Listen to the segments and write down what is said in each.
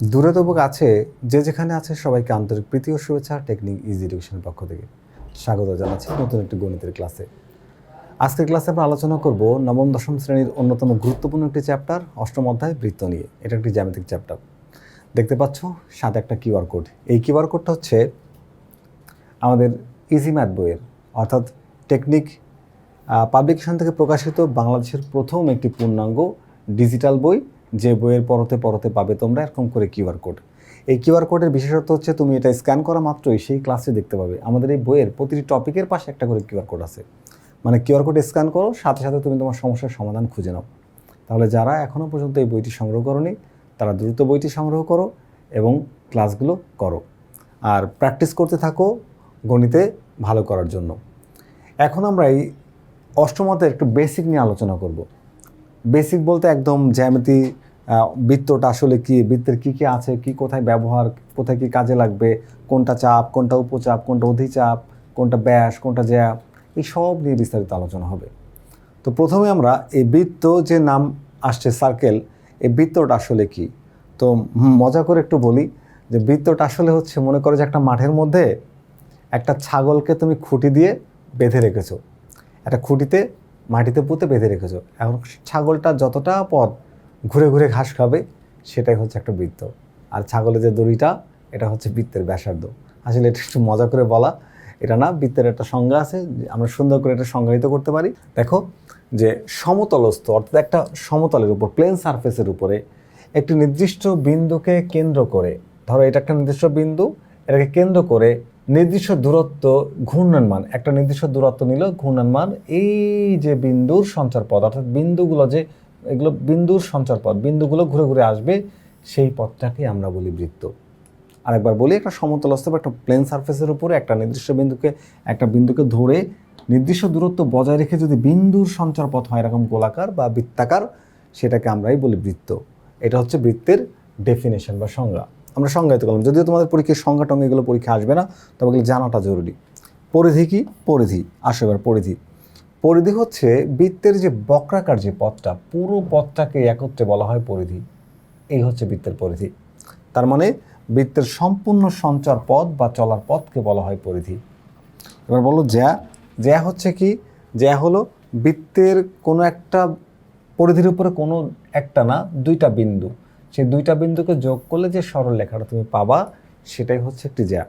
দূরে তবুক আছে, যে যেখানে আছে সবাইকে আন্তরিক প্রীতি ও শুভেচ্ছা, টেকনিক ইজি এডুকেশনের পক্ষ থেকে। স্বাগত জানাচ্ছি নতুন একটি গণিতের ক্লাসে। আজকের ক্লাসে আমরা আলোচনা করব নবম, দশম শ্রেণির অন্যতম গুরুত্বপূর্ণ একটি চ্যাপ্টার, অষ্টম অধ্যায়, বৃত্ত নিয়ে। এটা একটি জ্যামিতিক চ্যাপ্টার। দেখতে পাচ্ছ, সাথে একটা কিউআর কোড। এই কিউআর কোডটা হচ্ছে আমাদের ইজি ম্যাথ বইয়ের, অর্থাৎ টেকনিক পাবলিকেশন থেকে প্রকাশিত বাংলাদেশের প্রথম একটি পূর্ণাঙ্গ ডিজিটাল বই যে বইয়ের পরতে পরতে পাবে তোমরা, এরকম করে কিউআর কোড। এই কিউআর কোডের বিশেষত্ব হচ্ছে তুমি এটা স্ক্যান করা মাত্রই সেই ক্লাসে দেখতে পাবে। আমাদের এই বইয়ের প্রতিটি টপিকের পাশে একটা করে কিউআর কোড আছে। মানে কিউআর কোড স্ক্যান করো, সাথে সাথে তুমি তোমার সমস্যার সমাধান খুঁজে নাও। তাহলে যারা এখনও পর্যন্ত এই বইটি সংগ্রহ করনি, তারা দ্রুত বইটি সংগ্রহ করো এবং ক্লাসগুলো করো। আর প্র্যাকটিস করতে থাকো গণিতে ভালো করার জন্য। এখন আমরা এই অষ্টমতে একটু বেসিক নিয়ে আলোচনা করব। বেসিক বলতে একদম জ্যামিতি বৃত্তটা আসলে কি, বৃত্তের কি কি আছে, কি কোথায় ব্যবহার, কোথায় কি কাজে লাগবে, কোনটা চাপ, কোনটা উপচাপ, কোনটা অধিচাপ, কোনটা ব্যাস, কোনটা জ্যাপ, এই সব নিয়ে বিস্তারিত আলোচনা হবে। তো প্রথমে আমরা এই বৃত্ত যে নাম আসছে সার্কেল এই বৃত্তটা আসলে কি? তো মজা করে একটু বলি যে বৃত্তটা আসলে হচ্ছে মনে করো যে একটা মাঠের মধ্যে একটা ছাগলকে তুমি খুঁটি দিয়ে বেঁধে রেখেছো। একটা খুঁটিতে মাটিতে পুঁতে বেঁধে রেখেছো। এখন ছাগলটা যতটা পথ ঘুরে ঘুরে ঘাস খাবে, সেটাই হচ্ছে একটা বৃত্ত। আর ছাগলের যে দড়িটা, এটা হচ্ছে বৃত্তের ব্যাসার্ধ। আসলে এটা একটু মজা করে বলা, এটা না, বৃত্তের একটা সংজ্ঞা আছে আমরা সুন্দর করে এটা সংজ্ঞায়িত করতে পারি। দেখো, যে সমতলস্থ, অর্থাৎ একটা সমতলের উপর প্লেন সারফেসের উপরে, একটি নির্দিষ্ট বিন্দুকে কেন্দ্র করে, ধরো এটা একটা নির্দিষ্ট বিন্দু, এটাকে কেন্দ্র করে নির্দিষ্ট দূরত্ব ঘূর্ণনমান একটা নির্দিষ্ট দূরত্ব নিল ঘূর্ণনমান এই যে বিন্দুর সঞ্চার পথ, অর্থাৎ বিন্দুগুলো যে, এগুলো বিন্দুর সঞ্চার পথ, বিন্দুগুলো ঘুরে ঘুরে আসবে, সেই পথটাকে আমরা বলি বৃত্ত। আরেকবার বলি, একটা সমতলস্থ বা একটা প্লেন সারফেসের উপরে একটা নির্দিষ্ট বিন্দুকে, একটা বিন্দুকে ধরে নির্দিষ্ট দূরত্ব বজায় রেখে যদি বিন্দুর সঞ্চার পথ হয় এরকম গোলাকার বা বৃত্তাকার, সেটাকে আমরাই বলি বৃত্ত। এটা হচ্ছে বৃত্তের ডেফিনেশন বা সংজ্ঞা। আমরা সংজ্ঞায়িত করলাম। যদিও তোমাদের পরীক্ষার সংজ্ঞা টঙ্গা এগুলো পরীক্ষা আসবে না, তবে এগুলো জানাটা জরুরি। পরিধি কি? পরিধি। আসো এবার পরিধি। পরিধি হচ্ছে বৃত্তের যে বক্রাকার যে পথটা, পুরো পথটাকে একত্রে বলা হয় পরিধি। এই হচ্ছে বৃত্তের পরিধি। তার মানে বৃত্তের সম্পূর্ণ সঞ্চার পথ বা চলার পথকে বলা হয় পরিধি। এবার বলো জ্যা। জ্যা হচ্ছে কি? জ্যা হলো বৃত্তের কোনো একটা, পরিধির উপরে কোনো একটা না, দুইটা বিন্দু। সেই দুইটা বিন্দুকে যোগ করলে যে সরল লেখাটা তুমি পাবা, সেটাই হচ্ছে একটি জ্যা।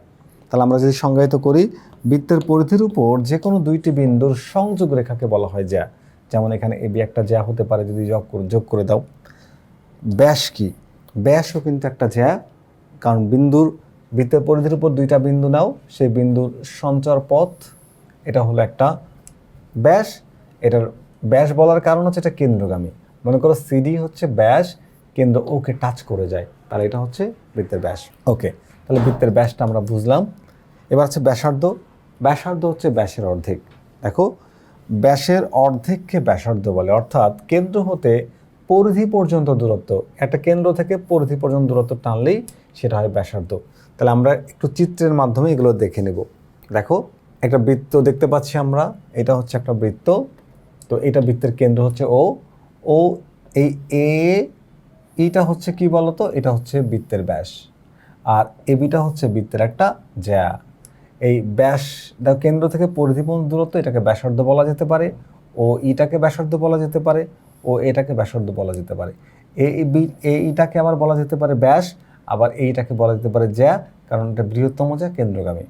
তাহলে আমরা যদি সংজ্ঞায়িত করি, বৃত্তের পরিধির উপর যে কোনো দুইটি বিন্দুর সংযোগ রেখাকে বলা হয় জ্যা। যেমন এখানে এবি একটা জ্যা হতে পারে, যদি যোগ করে যোগ করে দাও। ব্যাস কি? ব্যাসও কিন্তু একটা জ্যা, কারণ বিন্দুর বৃত্তের পরিধির উপর দুইটা বিন্দু নাও, সেই বিন্দুর সঞ্চার পথ, এটা হলো একটা ব্যাস। এটার ব্যাস বলার কারণ হচ্ছে এটা কেন্দ্রগামী। মনে করো সিডি হচ্ছে ব্যাস কেন্দ্র ওকে টাচ করে যায়। তাহলে এটা হচ্ছে বৃত্তের ব্যাস। ওকে তাহলে বৃত্তের ব্যাসটা আমরা বুঝলাম। এবার হচ্ছে ব্যাসার্ধ। ব্যাসার্ধ হচ্ছে ব্যাসের অর্ধেক। দেখো, ব্যাসের অর্ধেককে ব্যাসার্ধ বলে, অর্থাৎ কেন্দ্র হতে পরিধি পর্যন্ত দূরত্ব, একটা কেন্দ্র থেকে পরিধি পর্যন্ত দূরত্ব টানলেই সেটা হয় ব্যাসার্ধ। তাহলে আমরা একটু চিত্রের মাধ্যমে এগুলো দেখে নেব। দেখো, একটা বৃত্ত দেখতে পাচ্ছি আমরা, এটা হচ্ছে একটা বৃত্ত। তো এটা বৃত্তের কেন্দ্র হচ্ছে ও ও এই এ ইটা হচ্ছে কি বলতো? এটা হচ্ছে বৃত্তের ব্যাস। আর এবিটা হচ্ছে বৃত্তের একটা জ্যা। এই ব্যাসটা কেন্দ্র থেকে পরিধি পর্যন্ত দূরত্ব এটাকে ব্যাসার্ধ বলা যেতে পারে, ও ইটাকে ব্যাসার্ধ বলা যেতে পারে, ও এটাকে ব্যাসার্ধ বলা যেতে পারে। এই বি- আবার বলা যেতে পারে ব্যাস, আবার এইটাকে বলা যেতে পারে জ্যা, কারণ এটা বৃহত্তম জ্যা কেন্দ্রগামী।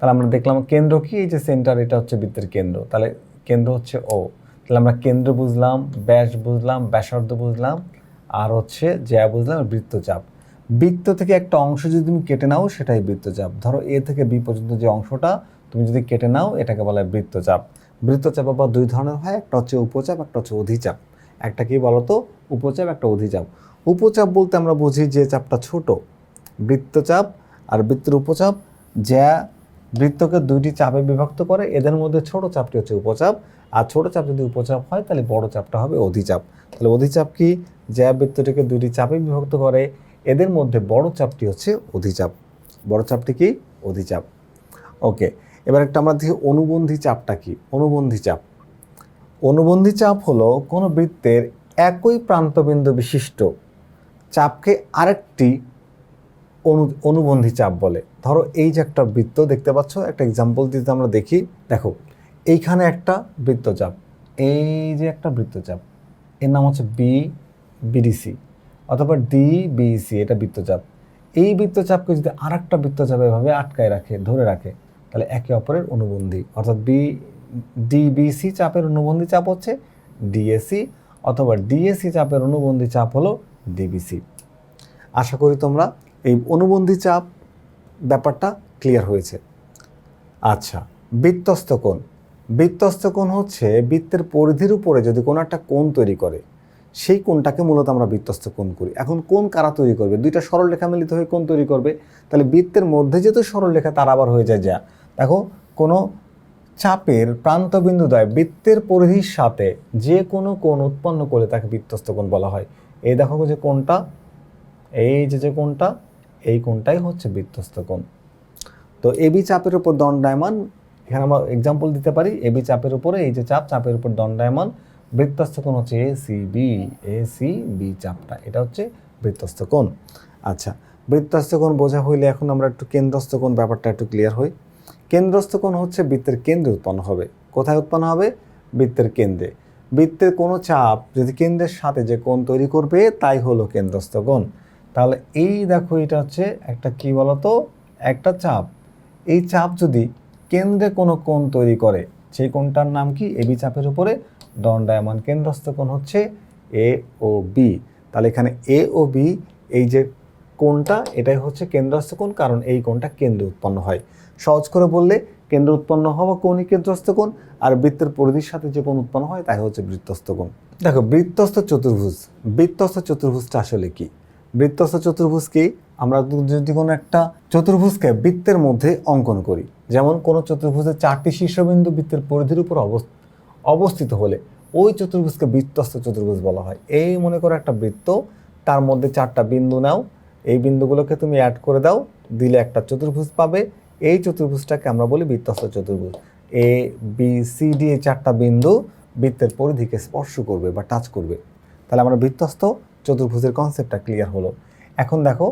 তাহলে আমরা দেখলাম কেন্দ্র কি? এই যে সেন্টার এটা হচ্ছে বৃত্তের কেন্দ্র। তাহলে কেন্দ্র হচ্ছে ও তাহলে আমরা কেন্দ্র বুঝলাম, ব্যাস বুঝলাম, ব্যাসার্ধ বুঝলাম আর হচ্ছে জ্যা বুঝলাম বৃত্তচাপ। বৃত্ত থেকে একটা অংশ যদি তুমি কেটে নাও, সেটাই বৃত্তচাপ। ধরো এ থেকে বি পর্যন্ত যে অংশটা, তুমি যদি কেটে নাও, এটাকে বলা হয় বৃত্তচাপ। বৃত্তচাপ আবার দুই ধরনের হয়, একটা হচ্ছে উপচাপ, একটা হচ্ছে অধিচাপ। একটা কি বলতো? উপচাপ, একটা অধিচাপ। উপচাপ বলতে আমরা বুঝি যে চাপটা ছোট। বৃত্তচাপ আর বৃত্তের উপচাপ, যা বৃত্তকে দুইটি চাপে বিভক্ত করে, এদের মধ্যে ছোট চাপটি হচ্ছে উপচাপ, আর ছোট চাপ যদি উপচাপ হয়, তাহলে বড় চাপটা হবে অধিচাপ। তাহলে অধিচাপ কি? জ্যা বৃত্তটিকে দুইটি চাপে বিভক্ত করে, এদের মধ্যে বড় চাপটি হচ্ছে অধিচাপ। বড় চাপটি কি? অধিচাপ। ওকে এবার একটা আমরা দেখি অনুবন্ধী চাপটা কি? অনুবন্ধী চাপ। অনুবন্ধী চাপ হলো কোনো বৃত্তের একই প্রান্তবিন্দু বিশিষ্ট চাপকে আরেকটি অনু, অনুবন্ধী চাপ বলে। ধরো এই যে একটা বৃত্ত দেখতে পাচ্ছ, একটা এক্সাম্পল দিতে আমরা দেখি, দেখো, এইখানে একটা বৃত্তচাপ, এই যে একটা বৃত্তচাপ, এর নাম হচ্ছে বি বিডিসি অথবা ডি বিসি এটা বৃত্তচাপ। এই বৃত্তচাপকে যদি আর একটা বৃত্তচাপ এভাবে আটকায় রাখে, ধরে রাখে, তাহলে একে অপরের অনুবন্ধী, অর্থাৎ বি ডিবিসি চাপের অনুবন্ধী চাপ হচ্ছে ডিএসি অথবা ডিএসি চাপের অনুবন্ধী চাপ হলো ডিবিসি আশা করি তোমরা এই অনুবন্ধী চাপ ব্যাপারটা ক্লিয়ার হয়েছে। আচ্ছা বৃত্তস্থ কোণ। বৃত্তস্থ কোণ হচ্ছে বৃত্তের পরিধির উপরে যদি কোনো একটা কোণ তৈরি করে, সেই কোণটাকে মূলত আমরা বৃত্তস্থ কোণ করি। এখন কোন কারা তৈরি করবে? দুইটা সরল রেখা মিলিত হয়ে কোণ তৈরি করবে। তাহলে বৃত্তের মধ্যে যেহেতু সরল রেখা তার আবার হয়ে যায় যা। দেখো, কোনো চাপের প্রান্তবিন্দু দ্বয় বৃত্তের পরিধির সাথে যে কোনো কোণ উৎপন্ন করলে তাকে বৃত্তস্থ কোণ বলা হয়। এই দেখো যে কোণটা, এই যে যে কোণটা এই কোণটাই হচ্ছে বৃত্তস্থ কোণ। তো এবি চাপের উপর দণ্ডায়মান, এখানে আমরা এক্সাম্পল দিতে পারি এবি চাপের উপরে, এই যে চাপ, চাপের উপর দণ্ডায়মান বৃত্তস্থ কোণ হচ্ছে A C B, A C B চাপটা, এটা হচ্ছে বৃত্তস্থ কোণ। আচ্ছা বৃত্তস্থ কোণ বোঝা হইলে এখন আমরা একটু কেন্দ্রস্থ কোণ ব্যাপারটা একটু ক্লিয়ার হই। কেন্দ্রস্থ কোণ হচ্ছে বৃত্তের কেন্দ্রে উৎপন্ন হবে। কোথায় উৎপন্ন হবে? বৃত্তের কেন্দ্রে। বৃত্তের কোনো চাপ যদি কেন্দ্রের সাথে যে কোণ তৈরি করবে, তাই হলো কেন্দ্রস্থ কোণ। তাহলে এই দেখো এটা হচ্ছে একটা কি বলতো? একটা চাপ। এই চাপ যদি কেন্দ্রে কোনো কোণ তৈরি করে, সেই কোণটার নাম কি? এবি চাপের উপরে। দণ্ডায়মান কেন্দ্রস্থ কোণ হচ্ছে এ ও বি তাহলে এখানে এ ও বি এই যে কোণটা, এটাই হচ্ছে কেন্দ্রস্থ কোণ, কারণ এই কোণটা কেন্দ্রে উৎপন্ন হয়। সহজ করে বললে, কেন্দ্র উৎপন্ন হওয়া কোণই কেন্দ্রস্থ কোণ, আর বৃত্তের পরিধির সাথে যে কোণ উৎপন্ন হয়, তাই হচ্ছে বৃত্তস্থ কোণ। দেখো, বৃত্তস্থ চতুর্ভুজ। বৃত্তস্থ চতুর্ভুজটা আসলে কি? বৃত্তস্থ চতুর্ভুজ কি আমরা যদি কোনো একটা চতুর্ভুজকে বৃত্তের মধ্যে অঙ্কন করি, যেমন কোনো চতুর্ভুজের চারটি শীর্ষবিন্দু বৃত্তের পরিধির উপর অবস্থ অবস্থিত হলে ওই চতুর্ভুজকে বৃত্তস্থ চতুর্ভুজ বলা হয়। এই মনে করো একটা বৃত্ত, তার মধ্যে চারটা বিন্দু নাও, এই বিন্দুগুলোকে তুমি অ্যাড করে দাও, দিলে একটা চতুর্ভুজ পাবে, এই চতুর্ভুজটাকে আমরা বলি বৃত্তস্থ চতুর্ভুজ। এ বি সি ডি এই চারটা বিন্দু বৃত্তের পরিধিকে স্পর্শ করবে বা টাচ করবে। তাহলে আমরা বৃত্তস্থ চতুর্ভুজের কনসেপ্টটা ক্লিয়ার হলো। এখন দেখো,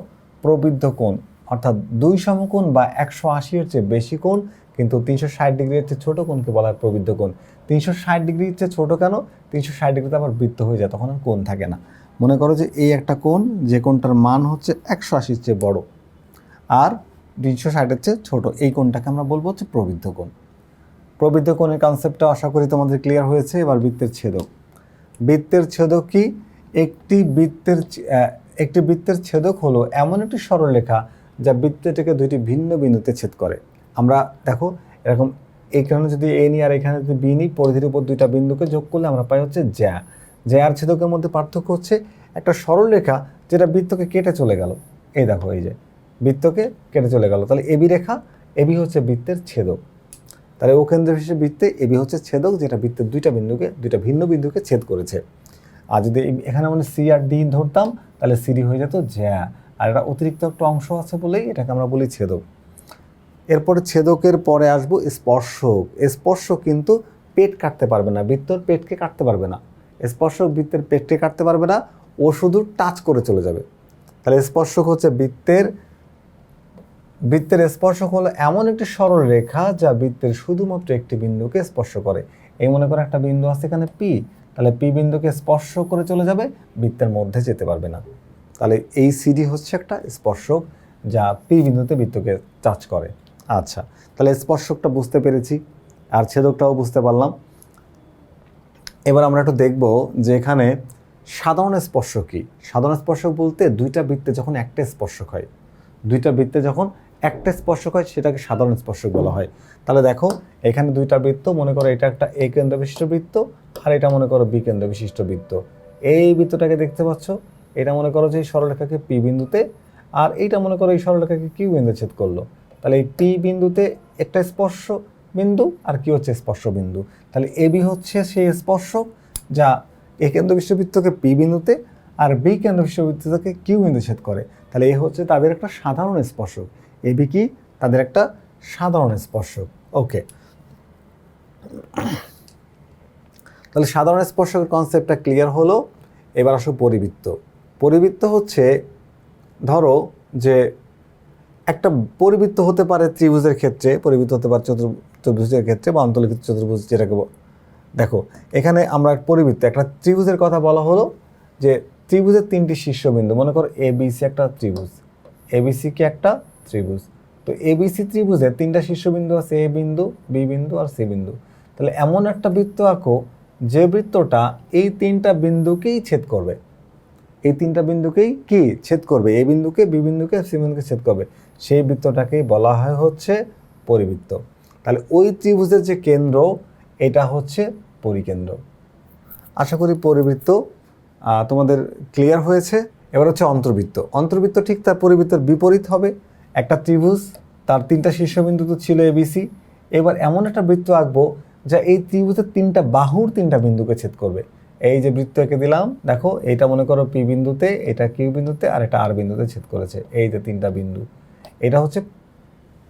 প্রবৃদ্ধ কোণ, অর্থাৎ দুই সমকোণ বা একশো আশির চেয়ে বেশি কোণ, কিন্তু তিনশো ষাট ডিগ্রির চেয়ে ছোটো কোণকে বলা হয় প্রবৃদ্ধ কোণ। তিনশো ষাট ডিগ্রির চেয়ে ছোটো কেন? তিনশো ষাট ডিগ্রিতে আবার বৃত্ত হয়ে যায়, তখন আর কোণ থাকে না। মনে করো যে এই একটা কোণ, যে কোণটার মান হচ্ছে একশো আশির চেয়ে বড়, আর তিনশো ষাটের চেয়ে ছোটো, এই কোণটাকে আমরা বলব হচ্ছে প্রবৃদ্ধ কোণ। প্রবৃদ্ধ কোণের কনসেপ্টটা আশা করি তোমাদের ক্লিয়ার হয়েছে, এবার বৃত্তের ছেদক। বৃত্তের ছেদক কি? একটি বৃত্তের একটি বৃত্তের ছেদক হলো এমন একটি সরলরেখা যা বৃত্তটিকে দুইটি ভিন্ন বিন্দুতে ছেদ করে। আমরা দেখো, এরকম এইখানে যদি এ নিই আর এখানে যদি বি নিই, পরিধির উপর দুইটা বিন্দুকে যোগ করলে আমরা পাই হচ্ছে জ্যা। জ্যা আর ছেদকের মধ্যে পার্থক্য হচ্ছে একটা সরলরেখা যেটা বৃত্তকে কেটে চলে গেল। এই দেখো, এই যে বৃত্তকে কেটে চলে গেল। তাহলে এবি রেখা এবি হচ্ছে বৃত্তের ছেদক। তাহলে ও কেন্দ্র হিসেবে বৃত্তে এবি হচ্ছে ছেদক, যেটা বৃত্তের দুইটা বিন্দুকে, দুইটা ভিন্ন বিন্দুকে ছেদ করেছে। আর যদি এখানে মানে সি আর ডি ধরতাম, তাহলে সিডি হয়ে যেত জ্যা। আর এটা অতিরিক্ত একটা অংশ আছে বলেই এটাকে আমরা বলি ছেদক। এরপরে ছেদকের পরে আসব স্পর্শক। স্পর্শক কিন্তু পেট কাটতে পারবে না, বৃত্তর পেটকে কাটতে পারবে না। স্পর্শক বৃত্তের পেটকে কাটতে পারবে না, ও শুধু টাচ করে চলে যাবে। তাহলে স্পর্শক হচ্ছে বৃত্তের বৃত্তের স্পর্শক হলো এমন একটি সরল রেখা যা বৃত্তের শুধুমাত্র একটি বিন্দুকে স্পর্শ করে। এই মনে করে একটা বিন্দু আছে এখানে পি তাহলে পি বিন্দুকে স্পর্শ করে চলে যাবে, বৃত্তের মধ্যে যেতে পারবে না। তাহলে এই সিডি হচ্ছে একটা স্পর্শক যা পি বিন্দুতে বৃত্তকে টাচ করে। আচ্ছা তাহলে স্পর্শকটা বুঝতে পেরেছি, আর ছেদকটাও বুঝতে পারলাম। এবার আমরা একটু দেখব যে এখানে সাধারণ স্পর্শ কী। সাধারণ স্পর্শক বলতে দুইটা বৃত্তে যখন একটা স্পর্শক হয়, দুইটা বৃত্তে যখন একটা স্পর্শক হয়, সেটাকে সাধারণ স্পর্শক বলা হয়। তাহলে দেখো, এখানে দুইটা বৃত্ত, মনে করো এটা একটা এ কেন্দ্র বিশিষ্ট বৃত্ত, আর এটা মনে করো বি কেন্দ্র বিশিষ্ট বৃত্ত। এই বৃত্তটাকে দেখতে পাচ্ছ, এটা মনে করো যে এই সরলরেখাকে পি বিন্দুতে, আর এইটা মনে করো এই সরলরেখাকে কিউ বিন্দু ছেদ করল। তাহলে এই পি বিন্দুতে একটা স্পর্শ বিন্দু, আর কি হচ্ছে স্পর্শ বিন্দু। তাহলে এ বি হচ্ছে সেই স্পর্শক যা এ কেন্দ্র বিশ্ববৃত্তকে পি বিন্দুতে, আর বি কেন্দ্র বিশ্ববৃত্তকে কিউ বিন্দু ছেদ করে। তাহলে এ হচ্ছে তাদের একটা সাধারণ স্পর্শক। এবি কি? তাদের একটা সাধারণ স্পর্শক। ওকে তাহলে সাধারণ স্পর্শকের কনসেপ্টটা ক্লিয়ার হলো। এবার আসো পরিবৃত্ত। পরিবৃত্ত হচ্ছে, ধরো যে একটা পরিবৃত্ত হতে পারে ত্রিভুজের ক্ষেত্রে, পরিবৃত্ত হতে পারে চতুর চতুর্ভুজের ক্ষেত্রে বা অন্তর্লিখিত চতুর্ভুজ যেটাকে দেখো, এখানে আমরা পরিবৃত্ত, একটা ত্রিভুজের কথা বলা হলো যে ত্রিভুজের তিনটি শীর্ষবিন্দু। মনে করো এবিসি একটা ত্রিভুজ। এবিসি কি একটা? ত্রিভুজ। তো এবিসি ত্রিভুজের তিনটা শীর্ষবিন্দু আছে এ বিন্দু, বি বিন্দু আর সি বিন্দু। তাহলে এমন একটা বৃত্ত আঁকো যে বৃত্তটা এই তিনটা বিন্দুকেই ছেদ করবে। এই তিনটা বিন্দুকেই কি? ছেদ করবে। এ বিন্দুকে, বি বিন্দুকে, সি বিন্দুকে ছেদ করবে। সেই বৃত্তটাকেই বলা হয় হচ্ছে পরিবৃত্ত। তাহলে ওই ত্রিভুজের যে কেন্দ্র, এটা হচ্ছে পরিকেন্দ্র। আশা করি পরিবৃত্ত তোমাদের ক্লিয়ার হয়েছে। এবার হচ্ছে অন্তর্বৃত্ত। অন্তর্বৃত্ত ঠিক তার পরিবৃত্তের বিপরীত হবে। একটা ত্রিভুজ, তার তিনটা শীর্ষবিন্দু তো ছিল এবিসি এবার এমন একটা বৃত্ত আঁকবো যা এই ত্রিভুজের তিনটা বাহুর তিনটা বিন্দুকে ছেদ করবে। এই যে বৃত্ত এঁকে দিলাম, দেখো, এইটা মনে করো পি বিন্দুতে, এটা কিউ বিন্দুতে, আর এটা আর বিন্দুতে ছেদ করেছে। এই যে তিনটা বিন্দু, এটা হচ্ছে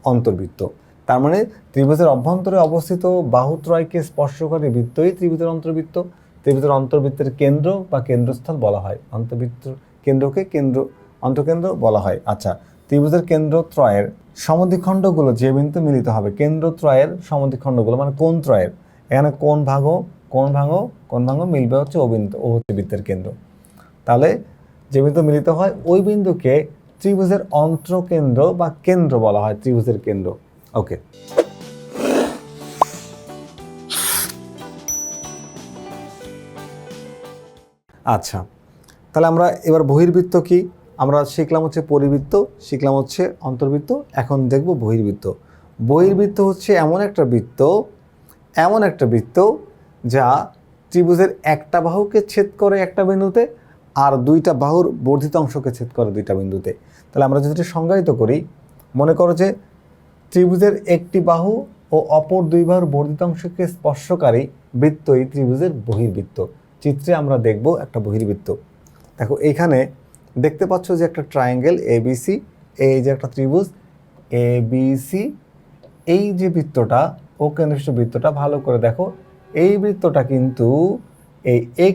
অন্তর্বৃত্ত। তার মানে ত্রিভুজের অভ্যন্তরে অবস্থিত বাহুত্রয়কে স্পর্শকারী বৃত্তই ত্রিভুজের অন্তর্বৃত্ত। ত্রিভুজের অন্তর্বৃত্তের কেন্দ্র বা কেন্দ্রস্থল বলা হয়। অন্তর্বৃত্ত কেন্দ্রকে কেন্দ্র অন্তর্কেন্দ্র বলা হয়। আচ্ছা ত্রিভুজের কেন্দ্র ত্রয়ের সমদ্বিখণ্ডগুলো যে বিন্দু মিলিত হবে কেন্দ্র ত্রয়ের সমদ্বিখণ্ডগুলো মানে কোন ত্রয়ের এখানে কোন ভাগও, কোন ভাঙো কোন ভাঙো মিলবে হচ্ছে ও বিন্দু, ও হচ্ছে বৃত্তের কেন্দ্র। তাহলে যে বিন্দু মিলিত হয়, ওই বিন্দুকে ত্রিভুজের অন্ত্রকেন্দ্র বা কেন্দ্র বলা হয়, ত্রিভুজের কেন্দ্র। ওকে। আচ্ছা তাহলে আমরা এবার বহির্বৃত্ত কি? আমরা শিখলাম হচ্ছে পরিবৃত্ত, শিখলাম হচ্ছে অন্তর্বৃত্ত, এখন দেখব বহির্বৃত্ত। বহির্বৃত্ত হচ্ছে এমন একটা বৃত্ত, এমন একটা বৃত্ত যা ত্রিভুজের একটা বাহুকে ছেদ করে একটা বিন্দুতে আর দুইটা বাহুর বর্ধিত অংশকে ছেদ করে দুইটা বিন্দুতে। তাহলে আমরা যদি সংজ্ঞায়িত করি, মনে করো যে ত্রিভুজের একটি বাহু ও অপর দুই বাহুর বর্ধিত অংশকে স্পর্শকারী বৃত্তই ত্রিভুজের বহির্বৃত্ত। চিত্রে আমরা দেখব একটা বহির্বৃত্ত। দেখো এইখানে দেখতে পাচ্ছ যে একটা ট্রায়াঙ্গেল এবিসি এই যে একটা ত্রিভুজ এবিসি এই যে বৃত্তটা ও কেন্দ্রস্থ বৃত্তটা, ভালো করে দেখো, এই বৃত্তটা কিন্তু এই এ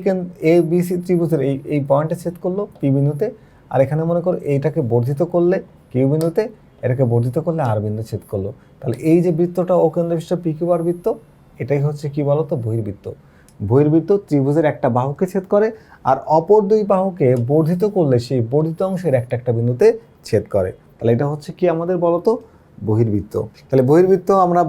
এ বিসি ত্রিভুজের এই এই পয়েন্টে ছেদ করল পি বিন্দুতে, আর এখানে মনে করো এইটাকে বর্ধিত করলে কিউ বিন্দুতে, এটাকে বর্ধিত করলে আর বিন্দু ছেদ করল। তাহলে এই যে বৃত্তটা ও কেন্দ্রস্থ পি কিউ আর বৃত্ত, এটাই হচ্ছে কি বলতো বহির্বৃত্ত। বহির্বৃত্ত ত্রিভুজের একটা বাহুকে ছেদ করে আর অপর দুই বাহুকে বর্ধিত করলে সেই বর্ধিত অংশের একটা একটা বিন্দুতে ছেদ করে। তাহলে এটা হচ্ছে কি আমাদের বলতো? বহির্বৃত্ত। তাহলে বহির্বৃত্ত আমরা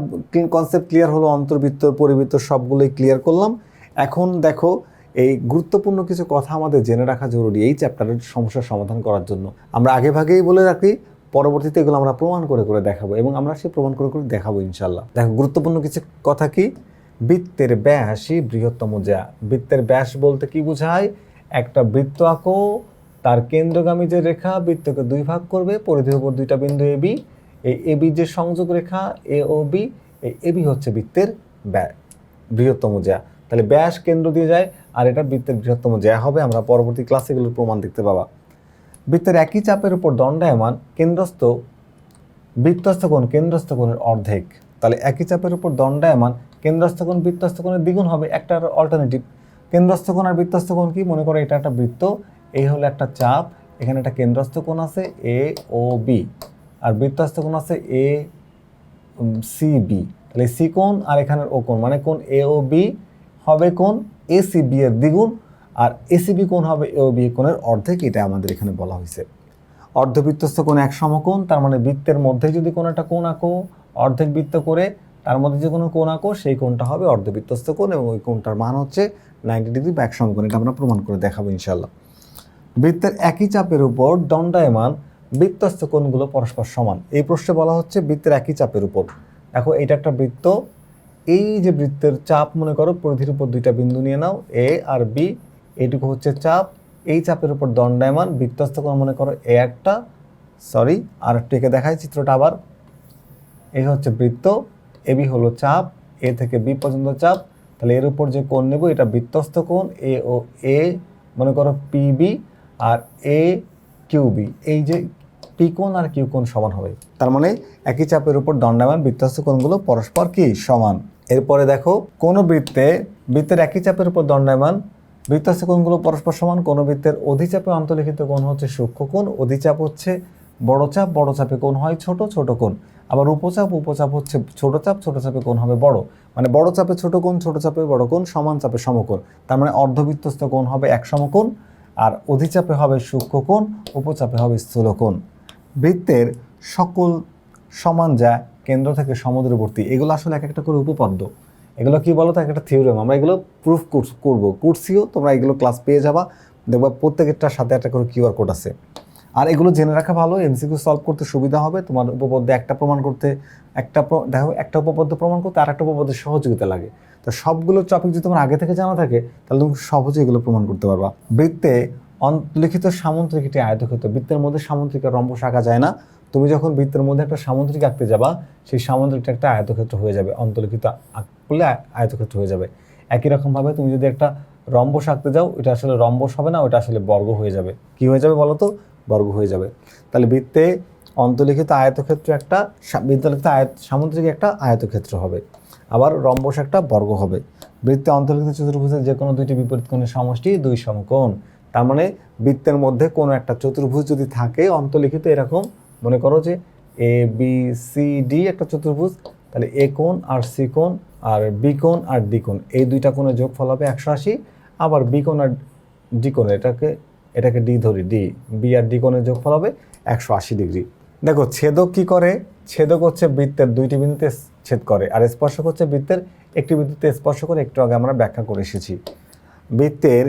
কনসেপ্ট ক্লিয়ার হলো, অন্তর্বৃত্ত, পরিবৃত্ত সবগুলোই ক্লিয়ার করলাম। এখন দেখো, এই গুরুত্বপূর্ণ কিছু কথা আমাদের জেনে রাখা জরুরি এই চ্যাপ্টারের সমস্যার সমাধান করার জন্য। আমরা আগে ভাগেই বলে রাখি, পরবর্তীতে এগুলো আমরা প্রমাণ করে করে দেখাবো এবং আমরা সে প্রমাণ করে করে দেখাবো ইনশাল্লাহ দেখো, গুরুত্বপূর্ণ কিছু কথা কি? বৃত্তের ব্যাসই বৃহত্তম যা। বৃত্তের ব্যাস বলতে কি বোঝায়? একটা বৃত্ত আঁকো, তার কেন্দ্রগামী যে রেখা বৃত্তকে দুই ভাগ করবে পরিধির উপর দুইটা বিন্দু এবি এই এবি যে সংযোগ রেখা, এ ও বি, এই এবি হচ্ছে বৃত্তের ব্যয় বৃহত্তম জ্যা তাহলে ব্যাস কেন্দ্র দিয়ে যায়, আর এটা বৃত্তের বৃহত্তম জ্যা হবে, আমরা পরবর্তী ক্লাসে এগুলোর প্রমাণ দেখতে পাবা। বৃত্তের একই চাপের উপর দণ্ডায়মান কেন্দ্রস্থ, বৃত্তস্থ কোণ কেন্দ্রস্থ কোণের অর্ধেক। তাহলে একই চাপের উপর দণ্ডায়মান কেন্দ্রস্থ কোণ বৃত্তস্থ কোণের দ্বিগুণ হবে একটা অল্টারনেটিভ কেন্দ্রস্থ কোণ আর বৃত্তস্থ কোণ কি? মনে করো এটা একটা বৃত্ত, এই হলো একটা চাপ, এখানে একটা কেন্দ্রস্থ কোণ আছে এ ও বি আর বৃত্তস্থ কোণ আছে এ সি বি তাহলে সি কোণ আর এখানের ও কোণ মানে কোণ এ ও বি হবে কোণ এ সি বি এর দ্বিগুণ, আর এসিবি কোণ হবে এ ও বি কোণের অর্ধেক, এটা আমাদের এখানে বলা হয়েছে। অর্ধবৃত্তস্থ কোণ এক সমকোণ, তার মানে বৃত্তের মধ্যে যদি কোনো একটা কোণ আঁকো অর্ধেক বৃত্ত করে তার মধ্যে যে কোনো কোণ আঁকো, সেই কোণটা হবে অর্ধবৃত্তস্থ কোণ এবং ওই কোণটার মান হচ্ছে নাইনটি ডিগ্রি বা এক সমকোণ। এটা আমরা প্রমাণ করে দেখাবো ইনশাল্লাহ বৃত্তের একই চাপের উপর দণ্ডায়মান বৃত্তস্থ কোণগুলো পরস্পর সমান। এই প্রশ্নে বলা হচ্ছে বৃত্তের একই চাপের উপর। দেখো, এটা একটা বৃত্ত। এই যে বৃত্তের চাপ মনে করো, পরিধির উপর দুইটা বিন্দু নিয়ে নাও এ আর বি এইটুকু হচ্ছে চাপ। এই চাপের উপর দণ্ডায়মান বৃত্তস্থ কোণ মনে করো এ একটা সরি আর একটু এঁকে দেখায় চিত্রটা আবার। এই হচ্ছে বৃত্ত এবি হলো চাপ এ থেকে বি পর্যন্ত চাপ। তাহলে এর উপর যে কোণ নেব, এটা বৃত্তস্থ কোণ এ ও এ মনে করো পিবি আর এ কিউবি এই যে পি কোণ আর কিউ কোণ সমান হবে। তার মানে একই চাপের উপর দণ্ডায়মান বৃত্তস্থ কোণগুলো পরস্পর কি? সমান। এরপরে দেখো, কোন বৃত্তে, বৃত্তের একই চাপের উপর দণ্ডায়মান বৃত্ত আছে কোণগুলো পরস্পর সমান, কোন বৃত্তের অধিচাপে অন্তর্লিখিত কোণ হচ্ছে সূক্ষ্ম কোণ, অধিচাপ হচ্ছে বড় চাপ, বড় চাপে কোণ হয় ছোট ছোট কোণ। আবার উপচাপ উপচাপ হচ্ছে ছোট চাপ, ছোট চাপে কোণ হবে বড়। মানে বড় চাপে ছোট কোণ, ছোট চাপে বড় কোণ, সমান চাপে সমকোণ। তার মানে অর্ধবিত্তস্ত কোণ হবে এক সমকোণ, আর অধিচাপে হবে সূক্ষ্ম কোণ, উপচাপে হবে স্থূল কোণ। বৃত্তের সকল সমান যা কেন্দ্র থেকে সমুদ্রবর্তী, এগুলো আসলে এক একটা করে উপপাদ্য। এগুলো কি বলো তো এক একটা থিওরিম আমরা এগুলো প্রুফ করব। করছিও তোমরা এগুলো ক্লাস পেয়ে যাবা। দেখবা প্রত্যেকটার সাথে একটা করে কিউআর কোড আছে। আর এগুলো জেনে রাখা ভালো, এমসিকিউ সলভ করতে সুবিধা হবে, তোমার উপপাদ্যে একটা প্রমাণ করতে, একটা দেখো, একটা উপপাদ্য প্রমাণ করতে আর একটা উপপাদ্যের সহযোগিতা লাগে। তো সবগুলো টপিক যদি তোমার আগে থেকে জানা থাকে, তাহলে তুমি সহজে এগুলো প্রমাণ করতে পারবা। বৃত্তে অন্তলিখিত সামুদ্রিক একটি আয়তক্ষেত্র বৃত্তের মধ্যে সামুদ্রিক রম্বস আঁকা যায় না। তুমি যখন বৃত্তের মধ্যে একটা সামুদ্রিক আঁকতে যাবা, সেই সামুদ্রিকটা একটা আয়তক্ষেত্র হয়ে যাবে অন্তলিখিত আঁক- করলে আয়তক্ষেত্র হয়ে যাবে। একই রকমভাবে তুমি যদি একটা রম্বস আঁকতে যাও এটা আসলে রম্বস হবে না ওটা আসলে বর্গ হয়ে যাবে। কি হয়ে যাবে বলো তো? বর্গ হয়ে যাবে। তাহলে বৃত্তে অন্তলিখিত আয়তক্ষেত্র একটা বৃত্তলিখিত আয়ত, সামুদ্রিক একটা আয়তক্ষেত্র হবে। আবার রম্বস একটা বর্গ হবে। বৃত্তে অন্তর্লিখিত চতুর্ভুজের যে কোনো দুইটি বিপরীত কোণের সমষ্টি দুই সমকোণ। তার মানে বৃত্তের মধ্যে কোনো একটা চতুর্ভুজ যদি থাকে অন্তর্লিখিত এরকম, মনে করো যে এ বি সি ডি একটা চতুর্ভুজ, তাহলে এ কোণ আর সি কোণ আর বি কোণ আর ডি কোণ, এই দুইটা কোণের যোগফল হবে একশো আশি। আবার বি কোণ আর ডি কোণ এটাকে এটাকে ডি ধরি ডি বি আর ডি কোণের যোগফল হবে একশো আশি ডিগ্রি। দেখো, ছেদক কি করে? ছেদক হচ্ছে বৃত্তের দুইটি বিন্দুতে ছেদ করে, আর স্পর্শক হচ্ছে বৃত্তের একটি বিন্দুতে স্পর্শ করে। একটু আগে আমরা ব্যাখ্যা করে এসেছি। বৃত্তের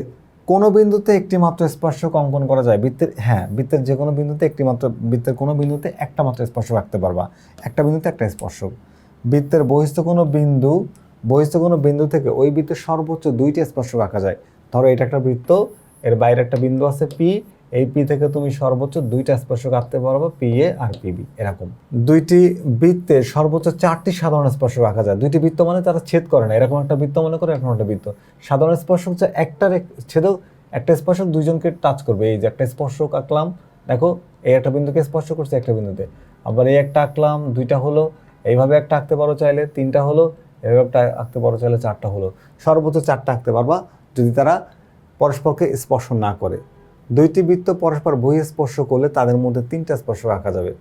কোনো বিন্দুতে একটি মাত্র স্পর্শক অঙ্কন করা যায়। বৃত্তের হ্যাঁ বৃত্তের যে কোনো বিন্দুতে একটি মাত্র, বৃত্তের কোনো বিন্দুতে একটা মাত্র স্পর্শক রাখতে পারবা। একটা বিন্দুতে একটা স্পর্শক। বৃত্তের বহিস্থ কোনো বিন্দু, বহিস্থ কোনো বিন্দু থেকে ওই বৃত্তের সর্বোচ্চ দুইটি স্পর্শক আঁকা যায়। ধরো, এটা একটা বৃত্ত এর বাইরে একটা বিন্দু আছে পি এই পি থেকে তুমি সর্বোচ্চ দুইটা স্পর্শক আঁকতে পারবে পি এ আর পিবি এরকম। দুইটি বৃত্তে সর্বোচ্চ চারটি সাধারণ স্পর্শক আঁকা যায়। দুইটি বৃত্ত মানে তারা ছেদ করে না, এরকম একটা বৃত্ত মনে করে, এরকম একটা বৃত্ত। সাধারণ স্পর্শক যে একটা রেখ- ছেদক একটা স্পর্শক দুইজনকে টাচ করবে। এই যে একটা স্পর্শক আঁকলাম, দেখো, এই একটা বিন্দুকে স্পর্শ করছে একটা বিন্দুতে। আবার এই একটা আঁকলাম, দুইটা হলো, এইভাবে একটা আঁকতে পারো চাইলে তিনটা হলো এভাবে একটা আঁকতে পারো চাইলে চারটা হলো। সর্বোচ্চ চারটা আঁকতে পারবা। যদি তারা পরস্পরকে স্পর্শ না করে। দুইটি বৃত্ত পরস্পর বই স্পর্শ করলে তাদের মধ্যে তিনটা স্পর্শ আঁকা যাবে।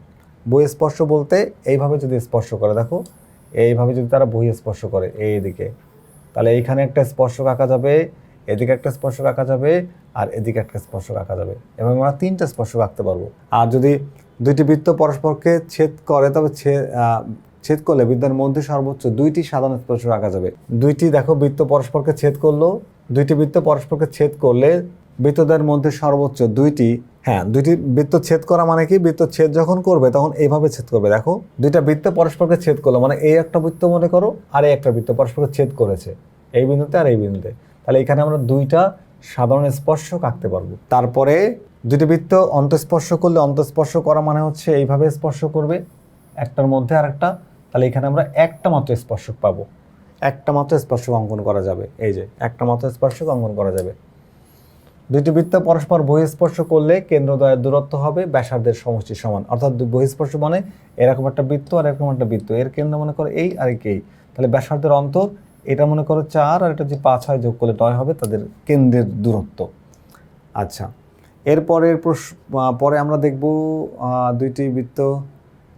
বই স্পর্শ বলতে এইভাবে যদি স্পর্শ করে, দেখো, এইভাবে যদি তারা বই স্পর্শ করে এই দিকে, তাহলে এইখানে একটা স্পর্শ আঁকা যাবে, এদিকে একটা স্পর্শ রাখা যাবে, আর এদিকে একটা স্পর্শ রাখা যাবে। এবং আমরা তিনটা স্পর্শ আঁকতে পারব। আর যদি দুইটি বৃত্ত পরস্পরকে ছেদ করে, তবে ছেদ করলে বৃত্তের মধ্যে সর্বোচ্চ দুইটি সাধারণ স্পর্শ রাখা যাবে। দুইটি, দেখো, বৃত্ত পরস্পরকে ছেদ করল দুইটি বৃত্ত পরস্পরকে ছেদ করলে বৃত্তদের মধ্যে সর্বোচ্চ দুইটি হ্যাঁ দুইটি বৃত্ত ছেদ করা মানে কি? বৃত্ত ছেদ যখন করবে তখন এইভাবে ছেদ করবে। দেখো, দুইটা বৃত্ত পরস্পরকে ছেদ করল মানে এই একটা বৃত্ত মনে করো আর এই একটা বৃত্ত পরস্পরকে ছেদ করেছে। এই বিন্দুতে আর এই বিন্দুতে। তাহলে এখানে আমরা দুইটা সাধারণ স্পর্শক আঁকতে পারব। তারপরে দুটি বৃত্ত অন্তঃস্পর্শ করলে অন্তঃস্পর্শ করা মানে হচ্ছে এইভাবে স্পর্শ করবে। একটার মধ্যে আর একটা তাহলে এখানে আমরা একটা মাত্র স্পর্শক পাবো। একটা মাত্র স্পর্শক অঙ্কন করা যাবে। এই যে, একটা মাত্র স্পর্শক অঙ্কন করা যাবে। দুইটি বৃত্ত পরস্পর বহিঃস্পর্শ করলে কেন্দ্রদ্বয়ের দূরত্ব হবে, ব্যাসার্ধের সমষ্টি সমান। অর্থাৎ বহিঃস্পর্শ মানে এরকম একটা বৃত্ত আর এরকম একটা বৃত্ত। এর কেন্দ্র মনে করো এই আর এই তাহলে ব্যাসার্ধের অন্তর, এটা মনে করো চার আর এটা যে পাঁচ হয়, যোগ করলে নয় হবে, তাদের কেন্দ্রের দূরত্ব। আচ্ছা এরপরের পরে আমরা দেখব দুইটি বৃত্ত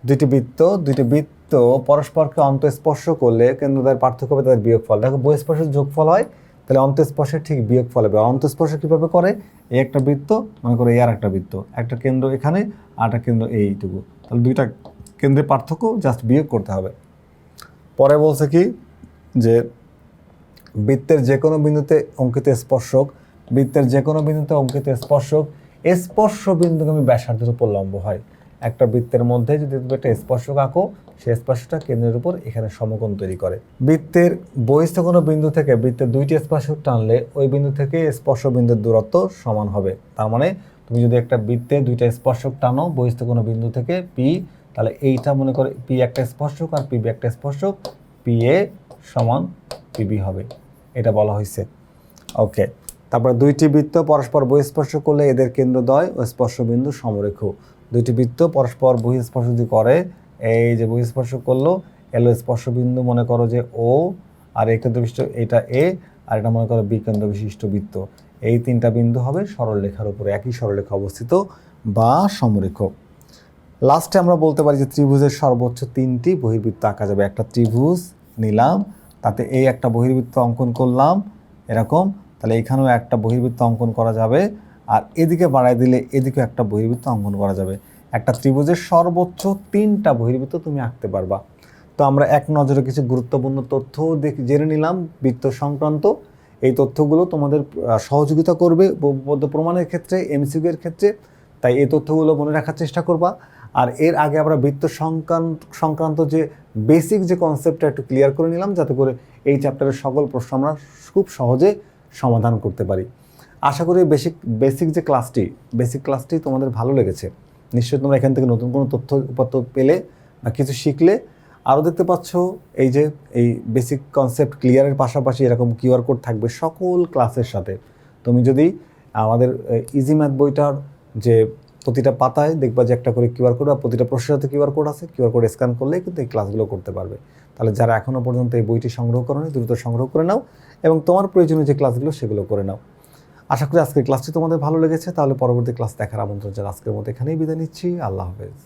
দুইটি বৃত্ত দুইটি বৃত্ত পরস্পরকে অন্তঃস্পর্শ করলে কেন্দ্রদ্বয়ের পার্থক্য হবে তাদের বিয়োগফল। দেখো, বহিঃস্পর্শের যোগফল হয়, তাহলে অন্তঃস্পর্শের ঠিক বিয়োগফল হবে। অন্তঃস্পর্শ কীভাবে করে? এই একটা বৃত্ত, মনে করো এই আর একটা বৃত্ত। একটা কেন্দ্র এখানে, আর একটা কেন্দ্র এইটুকু। তাহলে দুইটা কেন্দ্রের পার্থক্য জাস্ট বিয়োগ করতে হবে। পরে বলছে কি? যে বৃত্তের যে কোনো বিন্দুতে অঙ্কিত স্পর্শক, বৃত্তের যে কোনো বিন্দুতে অঙ্কিত স্পর্শক স্পর্শ বিন্দুগামী ব্যাসার্ধের উপর লম্ব হয়। একটা বৃত্তের মধ্যে যদি তুমি একটা স্পর্শক আঁকো সেই স্পর্শটা কেন্দ্রের উপর এখানে সমকোণ তৈরি করে। বৃত্তের বহিস্থ কোনো বিন্দু থেকে বৃত্তের দুইটি স্পর্শক টানলে ওই বিন্দু থেকে স্পর্শ বিন্দুর দূরত্ব সমান হবে। তার মানে তুমি যদি একটা বৃত্তে দুইটা স্পর্শক টানো বহিস্থ কোনো বিন্দু থেকে পি তাহলে এইটা মনে করে পি একটা স্পর্শক আর পিবি একটা স্পর্শক। পি এ সমান পিবি হবে। এটা বলা হয়েছে। ওকে তারপরে দুইটি বৃত্ত পরস্পর বহিঃস্পর্শ করলে এদের কেন্দ্রদ্বয় ও স্পর্শবিন্দু সমরেখ। দুইটি বৃত্ত পরস্পর বহিঃস্পর্শ যদি করে এই যে বহিঃস্পর্শ করল, এলো স্পর্শবিন্দু, মনে করো যে ও আর এই কেন্দ্র বিশিষ্ট, এটা এ আর এটা মনে করো বি কেন্দ্র বিশিষ্ট বৃত্ত। এই তিনটা বিন্দু হবে সরলরেখার উপরে, একই সরলরেখা অবস্থিত বা সমরেখ। লাস্টে আমরা বলতে পারি যে ত্রিভুজের সর্বোচ্চ তিনটি বহির্বৃত্ত আঁকা যাবে। একটা ত্রিভুজ নিলাম, তাতে এই একটা বহির্বৃত্ত অঙ্কন করলাম, এরকম, তাহলে এখানেও একটা বহির্বৃত্ত অঙ্কন করা যাবে, আর এদিকে বাড়াই দিলে এদিকেও একটা বহির্বৃত্ত অঙ্কন করা যাবে। একটা ত্রিভুজের সর্বোচ্চ তিনটা বহির্বৃত্ত তুমি আঁকতে পারবা। তো আমরা এক নজরে কিছু গুরুত্বপূর্ণ তথ্য দেখ জেনে নিলাম, বৃত্ত সংক্রান্ত। এই তথ্যগুলো তোমাদের সহযোগিতা করবে উপপাদ্য প্রমাণের ক্ষেত্রে, এমসিকিউ এর ক্ষেত্রে। তাই এই তথ্যগুলো মনে রাখার চেষ্টা করবা। আর এর আগে আমরা বৃত্ত সংক্রান্ত সংক্রান্ত যে বেসিক যে কনসেপ্টটা একটু ক্লিয়ার করে নিলাম, যাতে করে এই চ্যাপ্টারের সকল প্রশ্ন আমরা খুব সহজে সমাধান করতে পারি। আশা করি বেসিক বেসিক যে ক্লাসটি বেসিক ক্লাসটি তোমাদের ভালো লেগেছে। নিশ্চয়ই তোমরা এখান থেকে নতুন কোনো তথ্য উপাত্ত পেলে বা কিছু শিখলে। আরও দেখতে পাচ্ছ এই যে এই বেসিক কনসেপ্ট ক্লিয়ারের পাশাপাশি এরকম কিউআর কোড থাকবে সকল ক্লাসের সাথে। তুমি যদি আমাদের ইজি ম্যাথ বইটার যে প্রতিটা পাতায় দেখবা যে একটা করে কিউআর কোড বা প্রতিটা প্রশ্নের সাথে কিউআর কোড আছে কিউআর কোড স্ক্যান করলেই কিন্তু এই ক্লাসগুলো করতে পারবে। তাহলে যারা এখনও পর্যন্ত এই বইটি সংগ্রহ করোনি, দ্রুত সংগ্রহ করে নাও এবং তোমার প্রয়োজনীয় যে ক্লাসগুলো সেগুলো করে নাও। আশা করি আজকের ক্লাসটি তোমাদের ভালো লেগেছে, তাহলে পরবর্তী ক্লাস দেখার আমন্ত্রণ জানা আজকের মতো এখানেই বিদায় নিচ্ছি, আল্লাহ হাফেজ।